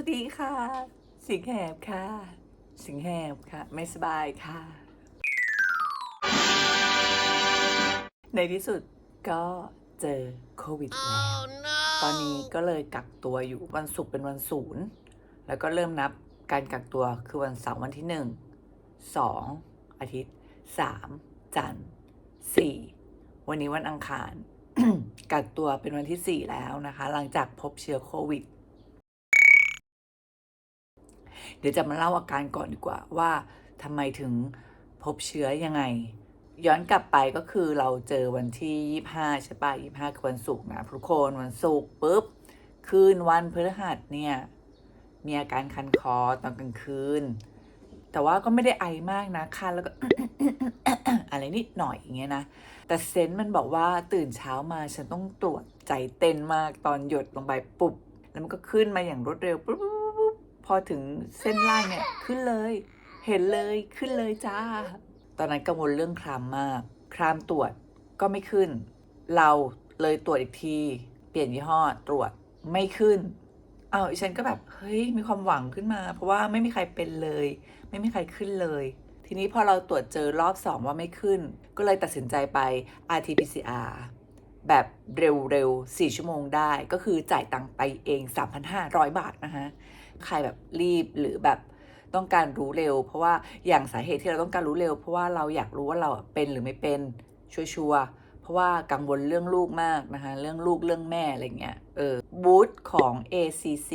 วัสดีค่ะ สิงแหบค่ะ สิงแหบค่ะ ไม่สบายค่ะ ในที่สุดก็เจอโควิดแล้ว ตอนนี้ก็เลยกักตัวอยู่วันศุกร์เป็นวันศูนย์ แล้วก็เริ่มนับการกักตัวคือวันเสาร์วันที่หนึ่งสองอาทิตย์สามจันทร์สี่วันนี้วันอังคาร กักตัวเป็นวันที่สี่แล้วนะคะ หลังจากพบเชื้อโควิด เดี๋ยวจะมาเล่าอาการก่อนดีกว่าว่าทำไมถึงพบเชื้อยังไง ย้อนกลับไปก็คือเราเจอวันที่ 25 ใช่ปะ25คือวันศุกร์นะทุกคนวันศุกร์ปุ๊บ คืนวันพฤหัสเนี่ย มีอาการคันคอตอนกลางคืน แต่ว่าก็ไม่ได้ไอมากนะ คันแล้วก็อะไรนิดหน่อยอย่างเงี้ยนะ แต่เซนส์มันบอกว่าตื่นเช้ามาฉันต้องตรวจใจเต้นมากตอนหยดลงไปปุ๊บแล้วมันก็ขึ้นมาอย่างรวดเร็วปุ๊บ พอถึงเส้นล่างเนี่ยขึ้นเลย เห็นเลยขึ้นเลยจ้า ตอนนั้นกังวลเรื่องคลามมากคลามตรวจก็ไม่ขึ้น เราเลยตรวจอีกที เปลี่ยนยี่ห้อตรวจไม่ขึ้นเอาวฉันก็แบบเฮ้ยมีความหวังขึ้นมา เพราะว่าไม่มีใครเป็นเลย ไม่มีใครขึ้นเลย ทีนี้พอเราตรวจเจอรอบสองว่าไม่ขึ้น ก็เลยตัดสินใจไป RT-PCR แบบเร็วๆ 4 ชั่วโมงได้ ก็คือจ่ายตังค์ไปเอง 3,500 บาทนะคะ ใครแบบรีบหรือแบบต้องการรู้เร็ว เพราะว่าอย่างสาเหตุที่เราต้องการรู้เร็ว เพราะว่าเราอยากรู้ว่าเราเป็นหรือไม่เป็นชัวร์เพราะว่ากังวลเรื่องลูกมากนะคะเรื่องลูกเรื่องแม่อะไรเงี้ยเออบูธของ ACC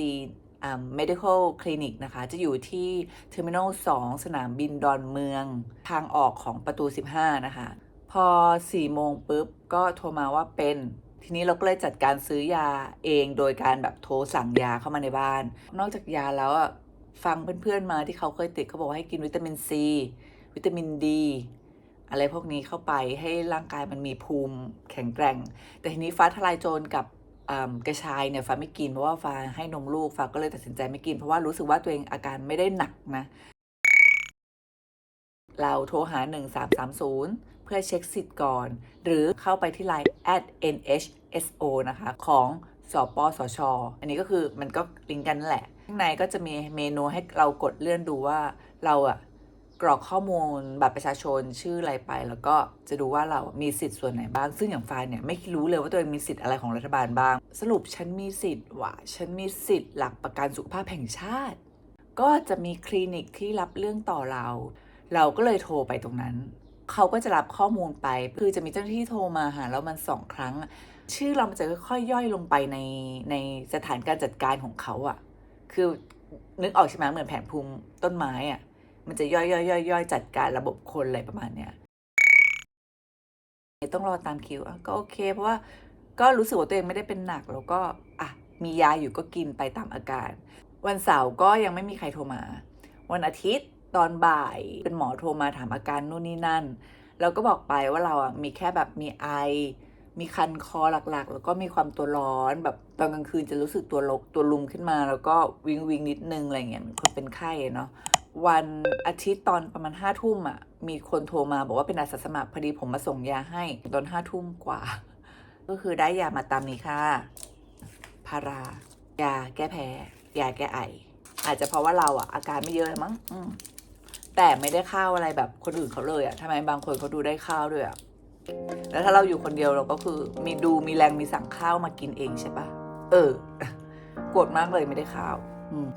medical clinic นะคะ จะอยู่ที่ Terminal 2 สนามบินดอนเมือง ทางออกของประตู 15 นะคะ พอ 4 โมงปุ๊บ ก็โทรมาว่าเป็น ทีนี้เราก็เลยจัดการซื้อยาเองโดยการแบบโทรสั่งยาเข้ามาในบ้าน นอกจากยาแล้วอะฟังเพื่อนๆมาที่เขาเคยติดเขาบอกว่าให้กินวิตามินซี วิตามินดี อะไรพวกนี้เข้าไปให้ร่างกายมันมีภูมิแข็งแกร่ง แต่ทีนี้ฟ้าทลายโจรกับอ่ากระชายเนี่ยฟ้าไม่กินเพราะว่าฟ้าให้นมลูกฟ้าก็เลยตัดสินใจไม่กินเพราะว่ารู้สึกว่าตัวเองอาการไม่ได้หนักนะ เราโทรหา 1330 พื่อเช็คสิทธิ์ก่อน หรือเข้าไปที่ Line at nhso นะคะของสปสช อันนี้ก็คือมันก็ลิงก์กันนั่นแหละ ข้างในก็จะมีเมนูให้เรากดเลื่อนดูว่าเราอะกรอกข้อมูลบัตรประชาชนชื่ออะไรไป แล้วก็จะดูว่าเรามีสิทธิ์ส่วนไหนบ้าง ซึ่งอย่างฟ้าเนี่ยไม่รู้เลยว่าตัวเองมีสิทธิ์อะไรของรัฐบาลบ้าง สรุปฉันมีสิทธิ์ว่ะฉันมีสิทธิ์หลักประกันสุขภาพแห่งชาติ ก็จะมีคลินิกที่รับเรื่องต่อเรา เราก็เลยโทรไปตรงนั้น เขาก็จะรับข้อมูลไป คือจะมีเจ้าหน้าที่โทรมาหาแล้วมันสองครั้ง ชื่อเรามันจะค่อยๆย่อยลงไปในในสถานการจัดการของเขาอะคือนึกออกใช่ไหมเหมือนแผนภูมิต้นไม้อะมันจะย่อยย่อยย่อยย่อยจัดการระบบคนอะไรประมาณเนี้ยต้องรอตามคิวก็โอเค เพราะว่าก็รู้สึกว่าตัวเองไม่ได้เป็นหนักแล้วก็อะมียาอยู่ก็กินไปตามอาการ วันเสาร์ก็ยังไม่มีใครโทรมา วันอาทิตย์ ตอนบ่ายเป็นหมอโทรมาถามอาการนู่นนี่นั่นเราก็บอกไปว่าเราอะมีแค่แบบมีไอ มีคันคอหลักๆ แล้วก็มีความตัวร้อนแบบตอนกลางคืนจะรู้สึกตัวลกตัวลุมขึ้นมา แล้วก็วิงวิงนิดนึงอะไรเงี้ยคนเป็นไข้เนาะวันอาทิตย์ตอนประมาณห้าทุ่มอะมีคนโทรมาบอกว่าเป็นอาสาสมัครพอดีผมมาส่งยาให้ตอนห้าทุ่มกว่า ก็คือได้ยามาตามนี้ค่ะพารายาแก้แพ้ยาแก้ไอ อาจจะเพราะว่าเราอะอาการไม่เยอะมั้งอืม แต่ไม่ได้ข้าวอะไรแบบคนอื่นเขาเลยอะทำไมบางคนเขาดูได้ข้าวด้วยอะแล้วถ้าเราอยู่คนเดียวเราก็คือ มีดูมีแรงมีสั่งข้าวมากินเองใช่ปะเออโกรธมากเลยไม่ได้ข้าว อืม